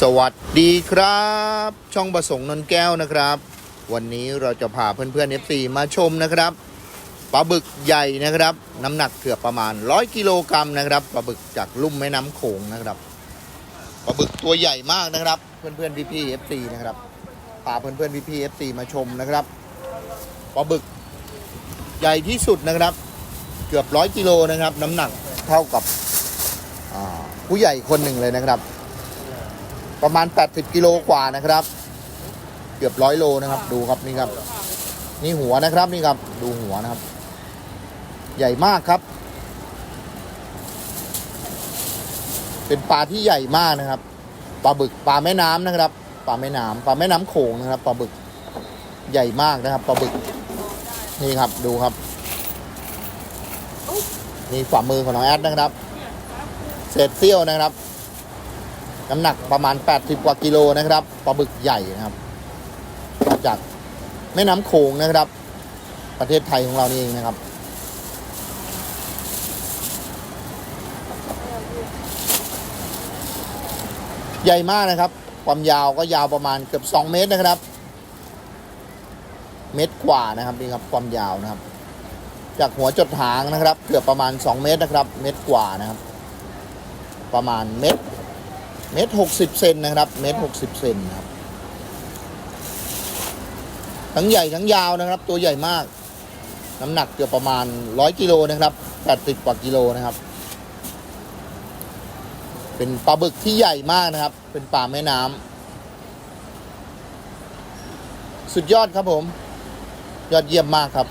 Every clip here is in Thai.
สวัสดีครับ ช่องประสงค์นนแก้วนะครับ วันนี้เราจะพาเพื่อนๆ FC มาชมนะครับปลาบึกใหญ่นะครับ น้ำหนักเกือบประมาณ 100 กิโลกรัมนะครับปลาบึกจากลุ่มแม่น้ำโขงนะครับปลาบึกตัวใหญ่มากนะครับ เพื่อนๆพี่ๆ FC นะครับพาเพื่อนๆพี่ๆ FC มาชมนะครับปลาบึกใหญ่ที่สุดนะครับ เกือบร้อยกิโลนะครับ น้ำหนักเท่ากับผู้ใหญ่คนหนึ่งเลยนะครับ ประมาณ 80 กิโลกว่านะครับ เกือบร้อยโลนะครับ ดูครับนี่ครับ นี่หัวนะครับนี่ครับ ดูหัวนะครับ ใหญ่มากครับ เป็นปลาที่ใหญ่มากนะครับปลาบึกปลาแม่น้ำนะครับปลาแม่น้ำปลาแม่น้ำโขงนะครับปลาบึกใหญ่มากนะครับปลาบึกนี่ครับดูครับนี่ฝ่ามือของน้องแอดนะครับเศษเสี้ยวนะครับ น้ำหนักประมาณ 80 กว่ากิโลนะครับปลาบึกใหญ่นะครับมาจากแม่น้ำโขงนะครับ ประเทศไทยของเรานี่เองนะครับ ใหญ่มากนะครับ ความยาวก็ยาวประมาณเกือบ 2 เมตรนะครับ เมตรกว่านะครับนี่ครับความยาวนะครับ จากหัวจดหางนะครับ เกือบประมาณ 2 เมตรนะครับ เมตรกว่านะครับ ประมาณเมตร เมตรหกสิบเซนนะครับ เมตรหกสิบเซนนะครับ ทั้งใหญ่ทั้งยาวนะครับ ตัวใหญ่มาก น้ำหนักเกือบประมาณร้อยกิโลนะครับแปดสิบกว่ากิโลนะครับ เป็นปลาบึกที่ใหญ่มากนะครับ เป็นปลาแม่น้ำสุดยอดครับผม ยอดเยี่ยมมากครับ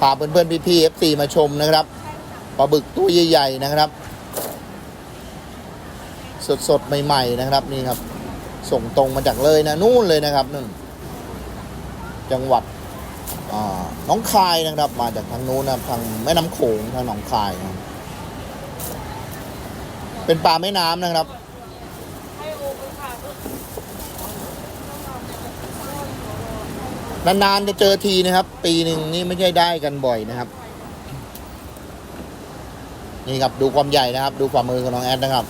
พาเพื่อนๆพี่ๆเอฟซีมาชมนะครับปลาบึกตัวใหญ่ ๆ นะครับ สดสดๆ ใหม่ ๆ นะครับ นี่ครับ ส่งตรงมาจากเลยนะ นู่นเลยนะครับนั่นจังหวัดหน้องคายนะครับ มาจากทางนู้นนะครับทางแม่น้ำโขงทางหนองคายนะเป็นปลาแม่น้ำนะครับ นานๆจะเจอทีนะครับ ปีหนึ่งนี่ไม่ใช่ได้กันบ่อยนะครับ นี่ครับดูความใหญ่นะครับ ดูฝ่ามมือของน้องแอดนะครับ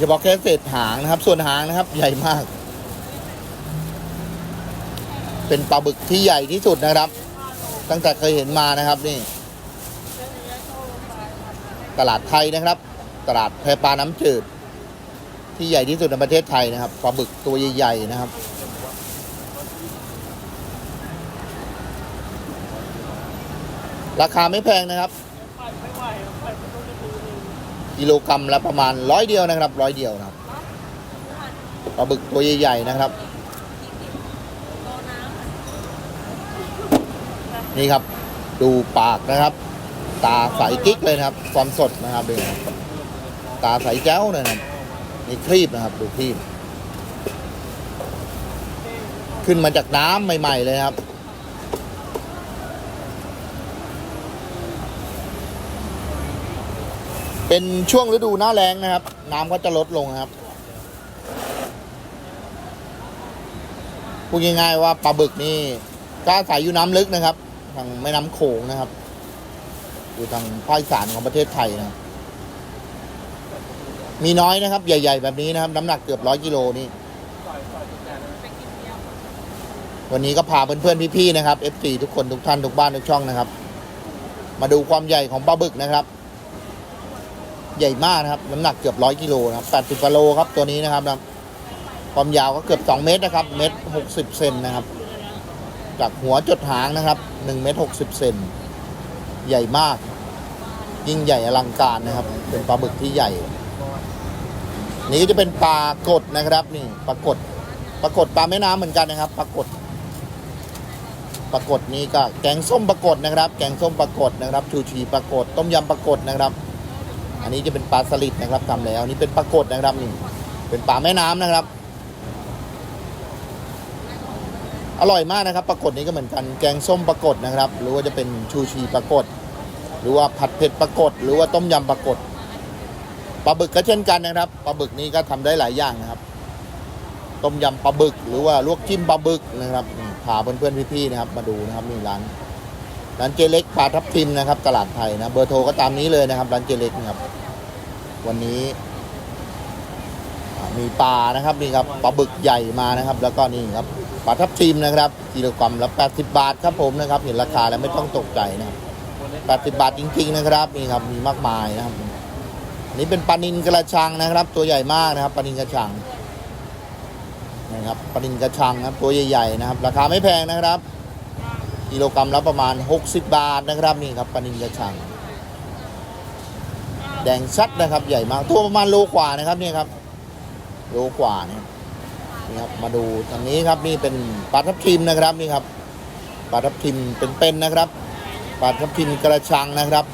เฉพาะแค่เศษหางนะครับ ส่วนหางนะครับใหญ่มาก เป็นปลาบึกที่ใหญ่ที่สุดนะครับ ตั้งแต่เคยเห็นมานะครับนี่ ตลาดไทยนะครับ ตลาดแพปลาน้ำจืด ที่ใหญ่ที่สุดในประเทศไทยนะครับปลาบึกตัวใหญ่ๆนะครับราคาไม่แพงนะครับ กิโลกรัมละประมาณร้อยเดียวนะครับร้อยเดียวนะครับปลาบึกตัวใหญ่ๆนะครับ นี่ครับดูปากนะครับ ตาใสกิ๊กเลยนะครับ ความสดนะครับดูตาใสแจ้วเลยนะครับนี่ครีบนะครับดูครีบ ขึ้นมาจากน้ำใหม่ ๆ เลยครับ เป็นช่วงฤดูหน้าแล้งนะครับ น้ำก็จะลดลงครับพูดง่ายๆว่าปลาบึกนี่ก็อาศัยอยู่น้ำลึกนะครับ ทางแม่น้ำโขงนะครับ อยู่ทางภาคอีสานของประเทศไทยนะมีน้อยนะครับ ใหญ่ ๆ แบบนี้นะครับ น้ำหนักเกือบร้อยกิโลนี่วันนี้ก็พาเพื่อนๆพี่ๆนะครับ F4 ทุกคนทุกท่านทุกบ้านทุกช่องนะครับ มาดูความใหญ่ของปลาบึกนะครับ ใหญ่มากนะครับน้ำหนักเกือบร้อยกิโลนะครับแปดสิบกิโลครับตัวนี้นะครับนะความยาวก็เกือบสองเมตรนะครับเมตรหกสิบเซนนะครับ จากหัวจดหางนะครับหนึ่งเมตรหกสิบเซนใหญ่มาก ยิ่งใหญ่อลังการนะครับ เป็นปลาบึกที่ใหญ่ นี่จะเป็นปลากดนะครับนี่ปลากดปลากดปลาแม่น้ำเหมือนกันนะครับปลากดปลากดนี่ก็แกงส้มปลากดนะครับ แกงส้มปลากดนะครับชูชีปลากดต้มยำปลากดนะครับ อันนี้จะเป็นปลาสลิดนะครับทำแล้วนี่เป็นปลากดนะครับนี่เป็นปลาแม่น้ำนะครับ อร่อยมากนะครับปลากดนี้ก็เหมือนกันแกงส้มปลากดนะครับ หรือว่าจะเป็นชูชีปลากดหรือว่าผัดเผ็ดปลากดหรือว่าต้มยำปลากดปลาบึกก็เช่นกันนะครับปลาบึกนี้ก็ทำได้หลายอย่างนะครับ ต้มยำปลาบึก หรือว่าลวกจิ้มปลาบึกนะครับพาเพื่อนๆพี่ๆนะครับ มาดูนะครับนี่ร้าน ร้านเจเล็กปลาทับทิมนะครับ ตลาดไทยนะเบอร์โทรก็ตามนี้เลยนะครับ ร้านเจเล็กนะครับ วันนี้มีปลานะครับนี่ครับปลาบึกใหญ่มานะครับ แล้วก็นี่ครับปลาทับทิมนะครับกิโลกรัมละ80 บาทครับผมนะครับเห็นราคาแล้วไม่ต้องตกใจนะครับ80 บาทจริง ๆ นะครับนี่ครับมีมากมายนะครับนนี้เป็นปลานินกระชังนะครับ ตัวใหญ่มากนะครับปลานินกระชังนะครับปลานินกระชังนะครับตัวใหญ่ๆนะครับ ราคาไม่แพงนะครับ กิโลกรัมละประมาณ 60 บาทนะครับนี่ครับปลานินกระชัง แดงชัดนะครับใหญ่มากตัวประมาณโลกว่านะครับนี่ครับโลกว่านี่ครับมาดูทางนี้ครับนี่เป็นปลาทับทิมนะครับนี่ครับปลาทับทิมเป็นๆนะครับปลาทับทิมกระชังนะครับ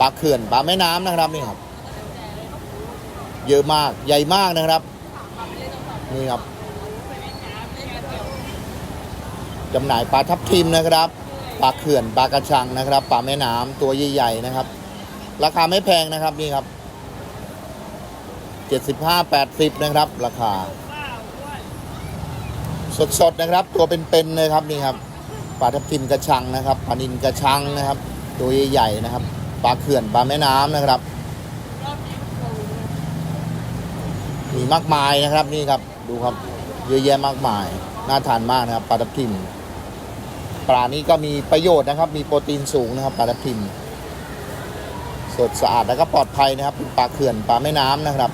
ปลาเขื่อนปลาแม่น้ำนะครับนี่ครับ เยอะมากใหญ่มากนะครับนี่ครับ จำหน่ายปลาทับทิมนะครับ ปลาเขื่อนปลากระชังนะครับ ปลาแม่น้ำตัวใหญ่ๆนะครับ ราคาไม่แพงนะครับนี่ครับเจ็ดสิบห้าแปดสิบนะครับ ราคา สดๆนะครับ ตัวเป็นๆเลยครับนี่ครับปลาทับทิมกระชังนะครับปลานินกระชังนะครับ ตัวใหญ่ๆนะครับปลาเขื่อนปลาแม่น้ำนะครับ มีมากมายนะครับนี่ครับ ดูครับเยอะแยะมากมาย น่าทานมากนะครับปลาทับทิม ปลานี้ก็มีประโยชน์นะครับ มีโปรตีนสูงนะครับปลาทับทิม สดสะอาดแล้วก็ปลอดภัยนะครับเป็นปลาเขื่อนปลาแม่น้ำนะครับ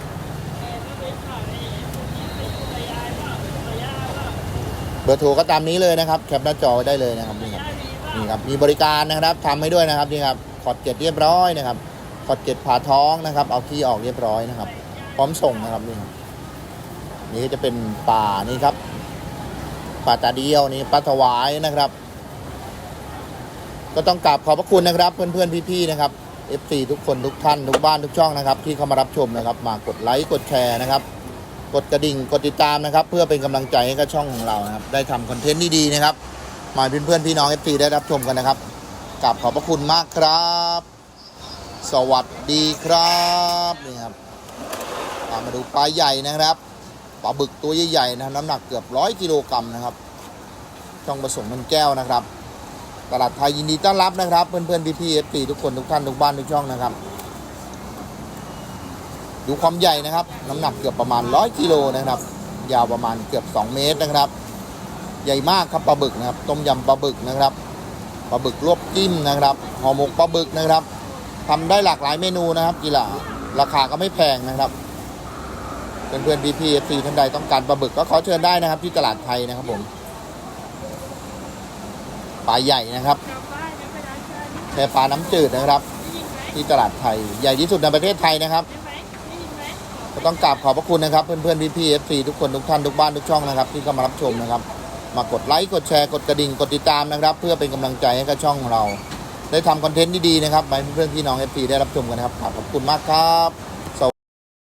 เบอร์โทรก็ตามนี้เลยนะครับ แคปหน้าจอได้เลยนะครับนี่ครับนี่ครับมีบริการนะครับทำให้ด้วยนะครับนี่ครับขอดเกล็ดเรียบร้อยนะครับขอดเกล็ดผ่าท้องนะครับ เอาขี้ออกเรียบร้อยนะครับ พร้อมส่งนะครับนี่ครับนี่ก็จะเป็นป่านี่ครับป่าตาเดียวนี่ปลาถวายนะครับ ก็ต้องกราบขอบพระคุณนะครับเพื่อนๆพี่ๆนะครับ FC ทุกคนทุกท่านทุกบ้านทุกช่องนะครับ ที่เข้ามารับชมนะครับ มากดไลค์กดแชร์นะครับกดกระดิ่งกดติดตามนะครับ เพื่อเป็นกำลังใจให้กับช่องของเรานะครับ ได้ทำคอนเทนต์ดีๆนะครับมาให้เพื่อนๆพี่น้อง FC ได้รับชมกันนะครับกราบขอบพระคุณมากครับ สวัสดีครับนี่ครับตามมาดูปลาใหญ่นะครับปลาบึกตัวใหญ่ๆนะน้ำหนักเกือบร้อยกิโลกรัมนะครับ ช่องผสมมันแก้วนะครับ ตลาดไทยยินดีต้อนรับนะครับ เพื่อนๆพี่ๆเอฟซีทุกคนทุกท่านทุกบ้านทุกช่องนะครับ ดูความใหญ่นะครับ น้ำหนักเกือบประมาณร้อยกิโลนะครับ ยาวประมาณเกือบ 2 เมตรนะครับ ใหญ่มากครับปลาบึกนะครับ ต้มยำปลาบึกนะครับปลาบึกลวกจิ้มนะครับห่อหมกปลาบึกนะครับทำได้หลากหลายเมนูนะครับกีฬาราคาก็ไม่แพงนะครับเพื่อนๆพี่ๆเอฟซีท่านใดต้องการปลาบึกก็ขอเชิญได้นะครับ ที่ตลาดไทยนะครับผม ลาใหญ่นะครับแพปลาน้ำจืดนะครับ ที่ตลาดไทยใหญ่ที่สุดในประเทศไทยนะครับก็ต้องกราบขอบพระคุณนะครับ เพื่อนๆพี่ๆเอฟซีทุกคนทุกท่านทุกบ้านทุกช่องนะครับ ที่เข้ามารับชมนะครับ มากดไลค์กดแชร์กดกระดิ่งกดติดตามนะครับ เพื่อเป็นกำลังใจให้กับช่องของเรา ได้ทำคอนเทนต์ดีๆนะครับให้เพื่อนๆพี่น้องเอฟซีได้รับชมกันนะครับขอบคุณมากครับ